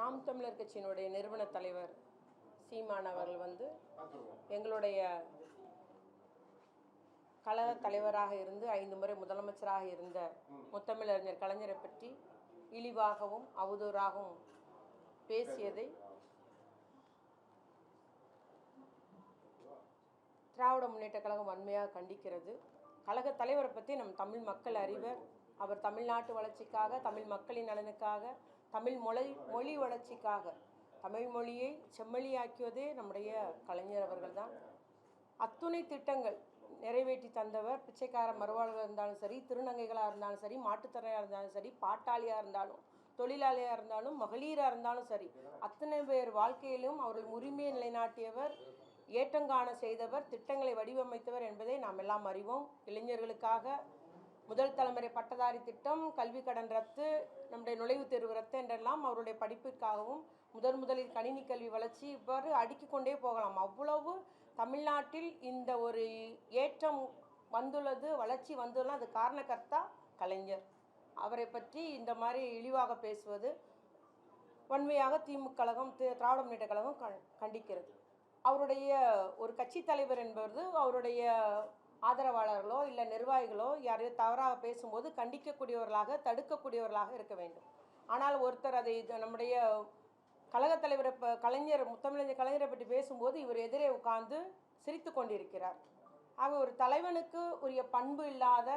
நாம் தமிழர் கட்சியினுடைய நிறுவன தலைவர் சீமான் அவர்கள் வந்து எங்களுடைய கழக தலைவராக இருந்து ஐந்து முறை முதலமைச்சராக இருந்த முத்தமிழறிஞர் கலைஞரை பற்றி இழிவாகவும் அவதூறாகவும் பேசியதை திராவிட முன்னேற்ற கழகம் வன்மையாக கண்டிக்கிறது. கழக தலைவரை பற்றி நம் தமிழ் மக்கள் அறிவர். அவர் தமிழ்நாட்டு வளர்ச்சிக்காக தமிழ் மக்களின் நலனுக்காக தமிழ் மொழி மொழி வளர்ச்சிக்காக. தமிழ் மொழியை செம்மொழியாக்கியதே நம்முடைய கலைஞர் அவர்கள் தான் அத்துணை திட்டங்கள் நிறைவேற்றி தந்தவர் பிச்சைக்கார மறுவாழ்வாக இருந்தாலும் சரி திருநங்கைகளாக இருந்தாலும் சரி மாட்டுத்திறனாக இருந்தாலும் சரி பாட்டாளியாக இருந்தாலும் தொழிலாளியாக இருந்தாலும் மகளிராக இருந்தாலும் சரி அத்தனை பேர் வாழ்க்கையிலும் அவர்கள் உரிமையை நிலைநாட்டியவர் ஏற்றங்காண செய்தவர் திட்டங்களை வடிவமைத்தவர் என்பதை நாம் எல்லாம் அறிவோம். இளைஞர்களுக்காக முதல் தலைமுறை பட்டதாரி திட்டம் கல்வி கடன் ரத்து நம்முடைய நுழைவுத் தேர்வு ரத்து என்றெல்லாம் அவருடைய படிப்பிற்காகவும் முதன் முதலில் கணினி கல்வி வளர்ச்சி இவ்வாறு அடுக்கிக் கொண்டே போகலாம். அவ்வளவு தமிழ்நாட்டில் இந்த ஒரு ஏற்றம் வந்துள்ளது வளர்ச்சி வந்துள்ளது. அது காரணக்கர்த்தா கலைஞர். அவரை பற்றி இந்த மாதிரி இழிவாக பேசுவது வன்மையாக திமுக கழகம் தி- திராவிட முன்னேற்ற கழகம் கண்- கண்டிக்கிறது. அவருடைய ஒரு கட்சி தலைவர் என்பது அவருடைய ஆதரவாளர்களோ இல்லை நிர்வாகிகளோ யாரையோ தவறாக பேசும்போது கண்டிக்கக்கூடியவர்களாக தடுக்கக்கூடியவர்களாக இருக்க வேண்டும். ஆனால் ஒருத்தர் அதை இது நம்முடைய கழகத் தலைவரை இப்போ கலைஞர் முத்தமிழஞ்சர் கலைஞரை பற்றி பேசும்போது இவர் எதிரே உட்கார்ந்து சிரித்து கொண்டிருக்கிறார். ஆக ஒரு தலைவனுக்கு உரிய பண்பு இல்லாத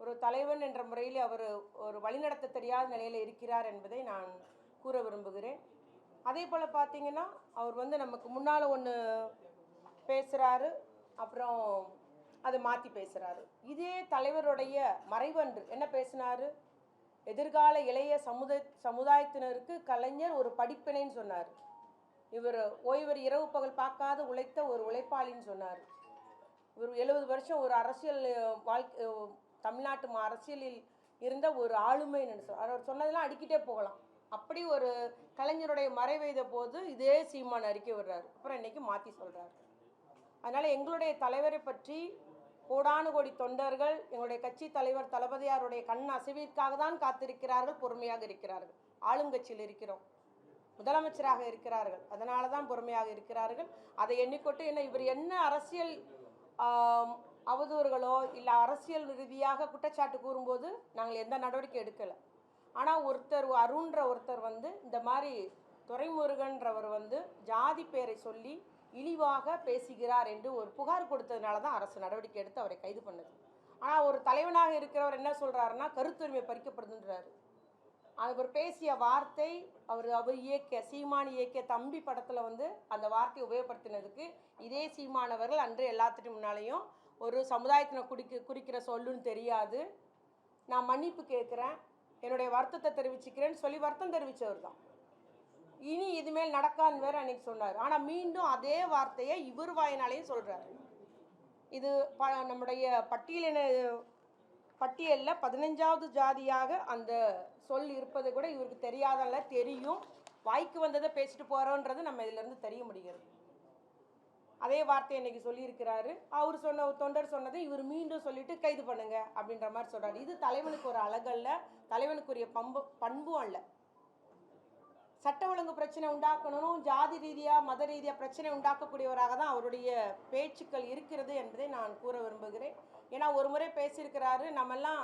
ஒரு தலைவன் என்ற முறையில் அவர் ஒரு வழிநடத்த தெரியாத நிலையில் இருக்கிறார் என்பதை நான் கூற விரும்புகிறேன். அதே போல் பார்த்தீங்கன்னா அவர் வந்து நமக்கு முன்னால் ஒன்று பேசுகிறாரு அப்புறம் அதை மாற்றி பேசுகிறாரு இதே தலைவருடைய மறைவன்று என்ன பேசினாரு? எதிர்கால இளைய சமுதாய சமுதாயத்தினருக்கு கலைஞர் ஒரு படிப்பினைன்னு சொன்னார். இவர் ஓய்வர் இரவு பகல் பார்க்காத உழைத்த ஒரு உழைப்பாளின்னு சொன்னார். இவர் எழுபது வருஷம் ஒரு அரசியல் வாழ்க்கை தமிழ்நாட்டு அரசியலில் இருந்த ஒரு ஆளுமை நினைச்சார் அவர் சொன்னதெல்லாம் அடிக்கிட்டே போகலாம். அப்படி ஒரு கலைஞருடைய மறைவெய்த போது இதே சீமான் அறிக்கை விடுறாரு. அப்புறம் இன்னைக்கு மாற்றி சொல்கிறாரு அதனால் எங்களுடைய தலைவரை பற்றி கோடானு கோடி தொண்டர்கள் எங்களுடைய கட்சி தலைவர் தளபதியாருடைய கண் அசைவிற்காக தான் காத்திருக்கிறார்கள் பொறுமையாக இருக்கிறார்கள். ஆளுங்கட்சியில் இருக்கிறோம். முதலமைச்சராக இருக்கிறார்கள். அதனால தான் பொறுமையாக இருக்கிறார்கள். அதை எண்ணிக்கொண்டு என்ன இவர் என்ன அரசியல் அவதூறுகளோ இல்லை அரசியல் ரீதியாக குற்றச்சாட்டு கூறும்போது நாங்கள் எந்த நடவடிக்கை எடுக்கலை. ஆனால் ஒருத்தர் அருண்ன்ற ஒருத்தர் வந்து இந்த மாதிரி துரைமுருகன்றவர் வந்து ஜாதி பேரை சொல்லி இழிவாக பேசுகிறார் என்று ஒரு புகார் கொடுத்ததுனால தான் அரசு நடவடிக்கை எடுத்து அவரை கைது பண்ணுது. ஆனால் ஒரு தலைவனாக இருக்கிறவர் என்ன சொல்கிறாருன்னா கருத்துரிமை பறிக்கப்படுதுன்றார். அவர் பேசிய வார்த்தை அவர் அவர் இயக்கிய சீமான் இயக்கிய தம்பி படத்தில் வந்து அந்த வார்த்தையை உபயோகப்படுத்தினதுக்கு இதே சீமானவர்கள் அன்று எல்லாத்துட்டு முன்னாலேயும் ஒரு சமுதாயத்தினை குடிக்க குறிக்கிற சொல்லுன்னு தெரியாது. நான் மன்னிப்பு கேட்குறேன். என்னுடைய வருத்தத்தை தெரிவிச்சுக்கிறேன்னு சொல்லி வருத்தம் தெரிவித்தவர் தான் இனி இதுமேல் நடக்கான்னு வேற அன்னைக்கு சொன்னார். ஆனால் மீண்டும் அதே வார்த்தையை இவர் வாயினாலேயும் சொல்கிறாரு இது ப நம்முடைய பட்டியலின பட்டியலில் பதினஞ்சாவது ஜாதியாக அந்த சொல் இருப்பது கூட இவருக்கு தெரியாதல்ல தெரியும். வாய்க்கு வந்ததை பேசிட்டு போகிறோன்றது நம்ம இதிலேருந்து தெரிய முடிகிறது. அதே வார்த்தை இன்னைக்கு சொல்லியிருக்கிறாரு. அவர் சொன்ன தொண்டர் சொன்னதை இவர் மீண்டும் சொல்லிட்டு கைது பண்ணுங்க அப்படின்ற மாதிரி சொல்கிறார் இது தலைவனுக்கு ஒரு அழகல்ல தலைவனுக்குரிய பம்பு பண்பும் அல்ல. சட்ட ஒழுங்கு பிரச்சனை உண்டாக்கணும் ஜாதி ரீதியாக மத ரீதியாக பிரச்சனை உண்டாக்கக்கூடியவராக தான் அவருடைய பேச்சுக்கள் இருக்கிறது என்பதை நான் கூற விரும்புகிறேன். ஏன்னா ஒரு முறை பேசியிருக்கிறாரு நம்மெல்லாம்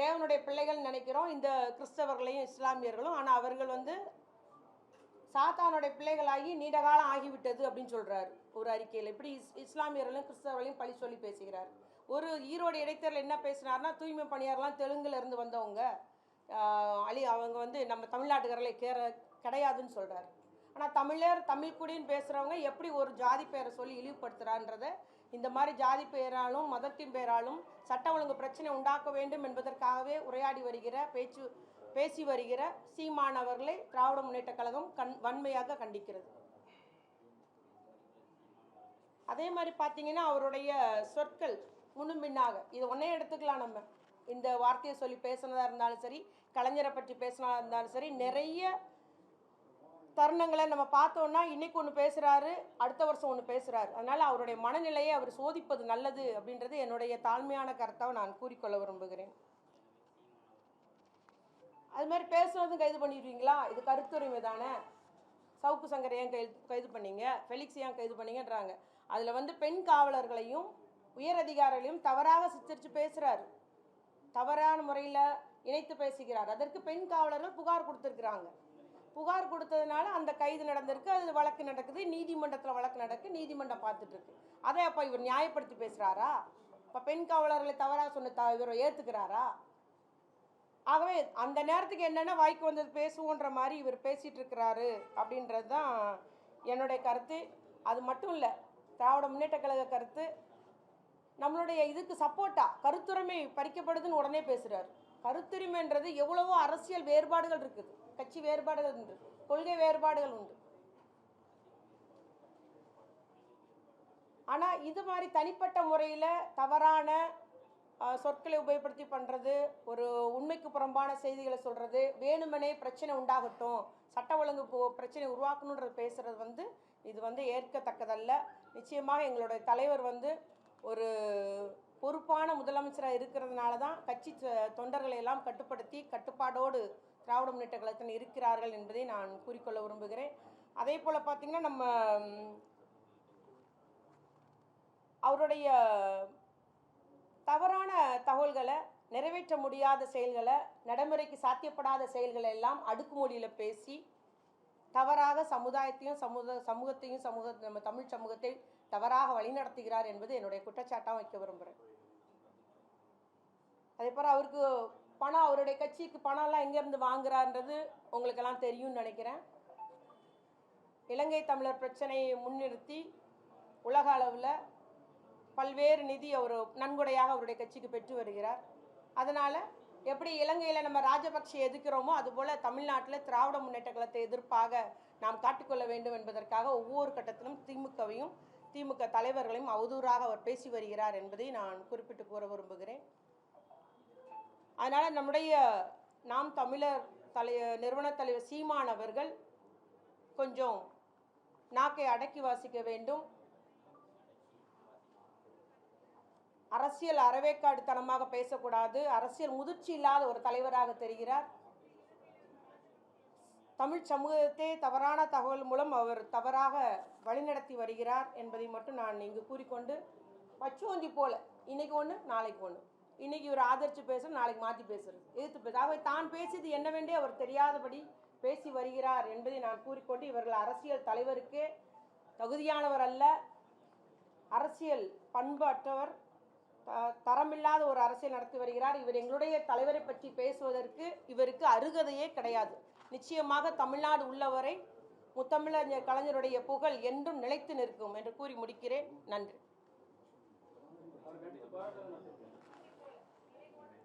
தேவனுடைய பிள்ளைகள் நினைக்கிறோம் இந்த கிறிஸ்தவர்களையும் இஸ்லாமியர்களும். ஆனால் அவர்கள் வந்து சாத்தானுடைய பிள்ளைகளாகி நீண்ட காலம் ஆகிவிட்டது அப்படின்னு சொல்கிறார் ஒரு அறிக்கையில். இப்படி இஸ் இஸ்லாமியர்களும் கிறிஸ்தவர்களையும் பழி சொல்லி பேசுகிறார். ஒரு ஈரோடு இடைத்தேர்தல் என்ன பேசினார்னா தூய்மை பணியாரெலாம் தெலுங்குல இருந்து வந்தவங்க. அலி அவங்க வந்து நம்ம தமிழ்நாட்டுக்காரர்களை கேர கிடையாதுன்னு சொல்கிறாரு ஆனால் தமிழர் தமிழ் குடின்னு பேசுகிறவங்க எப்படி ஒரு ஜாதி பெயரை சொல்லி இழிவுபடுத்துகிறான்றத இந்த மாதிரி ஜாதி பெயராலும் மதத்தின் பெயராலும் சட்ட ஒழுங்கு பிரச்சனை உண்டாக்க வேண்டும் என்பதற்காகவே உரையாடி வருகிற பேச்சு பேசி வருகிற சீமானவர்களை திராவிட முன்னேற்ற கழகம் கண் வன்மையாக கண்டிக்கிறது. அதே மாதிரி பார்த்தீங்கன்னா அவருடைய சொற்கள் முன்னும் பின்னாக இது ஒன்றே எடுத்துக்கலாம் நம்ம. இந்த வார்த்தையை சொல்லி பேசுனதாக இருந்தாலும் சரி கலைஞரை பற்றி பேசுனதாக இருந்தாலும் சரி நிறைய தருணங்களை நம்ம பார்த்தோன்னா இன்னைக்கு ஒன்று பேசுகிறாரு அடுத்த வருஷம் ஒன்று பேசுகிறாரு அதனால் அவருடைய மனநிலையை அவர் சோதிப்பது நல்லது அப்படின்றது என்னுடைய தாழ்மையான கருத்தாக நான் கூறிக்கொள்ள விரும்புகிறேன். அது மாதிரி பேசுனதும் கைது பண்ணிடுவீங்களா? இது கருத்துரிமை தானே. சவுக்கு சங்கரை ஏன் கைது கைது பண்ணீங்க? ஃபெலிக்ஸ் ஏன் கைது பண்ணீங்கன்றாங்க. அதில் வந்து பெண் காவலர்களையும் உயர் அதிகாரிகளையும் தவறாக சித்தரித்து பேசுகிறாரு தவறான முறையில் இணைத்து பேசுகிறார். அதற்கு பெண் காவலர்கள் புகார் கொடுத்துருக்குறாங்க. புகார் கொடுத்ததுனால அந்த கைது நடந்திருக்கு. அது வழக்கு நடக்குது. நீதிமன்றத்தில் வழக்கு நடக்கு. நீதிமன்றம் பார்த்துட்ருக்கு. அதை அப்போ இவர் நியாயப்படுத்தி பேசுகிறாரா இப்போ பெண் காவலர்களை தவறாக சொன்ன த இவர் ஏற்றுக்கிறாரா ஆகவே அந்த நேரத்துக்கு என்னென்ன வாய்க்கு வந்தது பேசுவோன்ற மாதிரி இவர் பேசிகிட்டு இருக்கிறாரு அப்படின்றது தான் என்னுடைய கருத்து. அது மட்டும் இல்லை திராவிட முன்னேற்ற கழக கருத்து நம்மளுடைய இதுக்கு சப்போர்ட்டா கருத்துரிமை பறிக்கப்படுதுன்னு உடனே பேசுகிறார் கருத்துரிமைன்றது எவ்வளவோ அரசியல் வேறுபாடுகள் இருக்குது. கட்சி வேறுபாடுகள் உண்டு. கொள்கை வேறுபாடுகள் உண்டு. ஆனால் இது மாதிரி தனிப்பட்ட முறையில் தவறான சொற்களை உபயோகப்படுத்தி பண்ணுறது ஒரு உண்மைக்கு புறம்பான செய்திகளை சொல்கிறது வேணுமனே பிரச்சனை உண்டாகட்டும் சட்ட ஒழுங்கு போ பிரச்சனை உருவாக்கணுன்றது பேசுகிறது வந்து இது வந்து ஏற்கத்தக்கதல்ல. நிச்சயமாக எங்களுடைய தலைவர் வந்து ஒரு பொறுப்பான முதலமைச்சராக இருக்கிறதுனால தான் கட்சி தொண்டர்களை எல்லாம் கட்டுப்படுத்தி கட்டுப்பாடோடு திராவிட முன்னேற்ற கழகத்தில் இருக்கிறார்கள் என்பதை நான் கூறிக்கொள்ள விரும்புகிறேன். அதே போல் பார்த்திங்கன்னா நம்ம அவருடைய தவறான தகவல்களை நிறைவேற்ற முடியாத செயல்களை நடைமுறைக்கு சாத்தியப்படாத செயல்களை எல்லாம் அடுக்குமொழியில் பேசி தவறாக சமுதாயத்தையும் சமூக சமூகத்தையும் சமூக நம்ம தமிழ் சமூகத்தை தவறாக வழிநடத்துகிறார் என்பது என்னுடைய குற்றச்சாட்டாக வைக்க விரும்புகிறேன். அதே போல் அவருக்கு பணம் அவருடைய கட்சிக்கு பணம்லாம் எங்கேருந்து வாங்குறான்றது உங்களுக்கெல்லாம் தெரியும்னு நினைக்கிறேன். இலங்கை தமிழர் பிரச்சனையை முன்னிறுத்தி உலக அளவில் பல்வேறு நிதி அவர் நன்கொடையாக அவருடைய கட்சிக்கு பெற்று வருகிறார். அதனால் எப்படி இலங்கையில் நம்ம ராஜபக்சே எதிர்க்கிறோமோ அதுபோல் தமிழ்நாட்டில் திராவிட முன்னேற்ற கழகத்தை எதிர்ப்பாக நாம் காட்டிக்கொள்ள வேண்டும் என்பதற்காக ஒவ்வொரு கட்டத்திலும் திமுகவையும் திமுக தலைவர்களையும் அவதூறாக அவர் பேசி வருகிறார் என்பதை நான் குறிப்பிட்டு கூற விரும்புகிறேன். அதனால் நம்முடைய நாம் தமிழர் தலை நிறுவன தலைவர் சீமான் அவர்கள் கொஞ்சம் நாக்கை அடக்கி வாசிக்க வேண்டும். அரசியல் அறவேக்காடுத்தனமாக பேசக்கூடாது. அரசியல் முதிர்ச்சி இல்லாத ஒரு தலைவராக தெரிகிறார். தமிழ் சமூகத்தை தவறான தகவல் மூலம் அவர் தவறாக வழிநடத்தி வருகிறார் என்பதை மட்டும் நான் இங்கு கூறிக்கொண்டு பச்சோந்தி போல இன்னைக்கு ஒன்று நாளைக்கு ஒன்று இன்னைக்கு இவர் ஆதரித்து பேசுகிற நாளைக்கு மாற்றி பேசுகிறது எதிர்த்து பேச ஆகவே தான் பேசியது என்னவென்றே அவர் தெரியாதபடி பேசி வருகிறார் என்பதை நான் கூறிக்கொண்டு இவர்கள் அரசியல் தலைவருக்கு தகுதியானவர் அல்ல. அரசியல் பண்பற்றவர் த- தரமில்லாத ஒரு அரசியல் நடத்தி வருகிறார். இவர் எங்களுடைய தலைவரை பற்றி பேசுவதற்கு இவருக்கு அருகதையே கிடையாது. நிச்சயமாக தமிழ்நாடு உள்ளவரை முத்தமிழறிஞர் கலைஞருடைய புகழ் என்றும் நிலைத்து நிற்கும் என்று கூறி முடிக்கிறேன். நன்றி.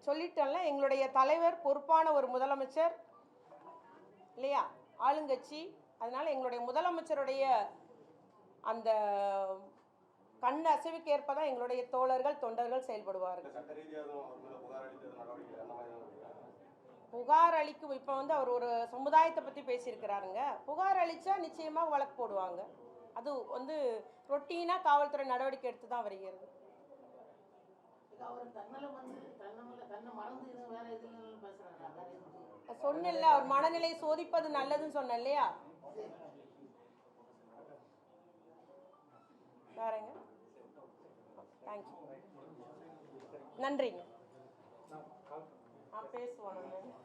சொல்லிட்டேன்ல எங்களுடைய தலைவர் பொறுப்பான ஒரு முதலமைச்சர் இல்லையா? ஆளுங்கட்சி. அதனால எங்களுடைய முதலமைச்சருடைய அந்த கண் அசைவுக்கு ஏற்ப தான் எங்களுடைய தோழர்கள் தொண்டர்கள் செயல்படுவார்கள் சட்ட ரீதியாக அவர் மேல புகார் அளித்தது நடவடிக்கை அந்த மாதிரி புகார் அளிக்கும் இப்போ வந்து அவர் ஒரு சமுதாயத்தை பற்றி பேசியிருக்கிறாருங்க. புகார் அளித்தா நிச்சயமாக வழக்கு போடுவாங்க. அது வந்து ரொட்டீனாக காவல்துறை நடவடிக்கை எடுத்து தான் வருகிறது. இது அவர் மனநிலையை சோதிப்பது நல்லதுன்னு சொன்னேன் இல்லையா வேறங்க தேங்க்யூ நன்றிங்க. நம்ம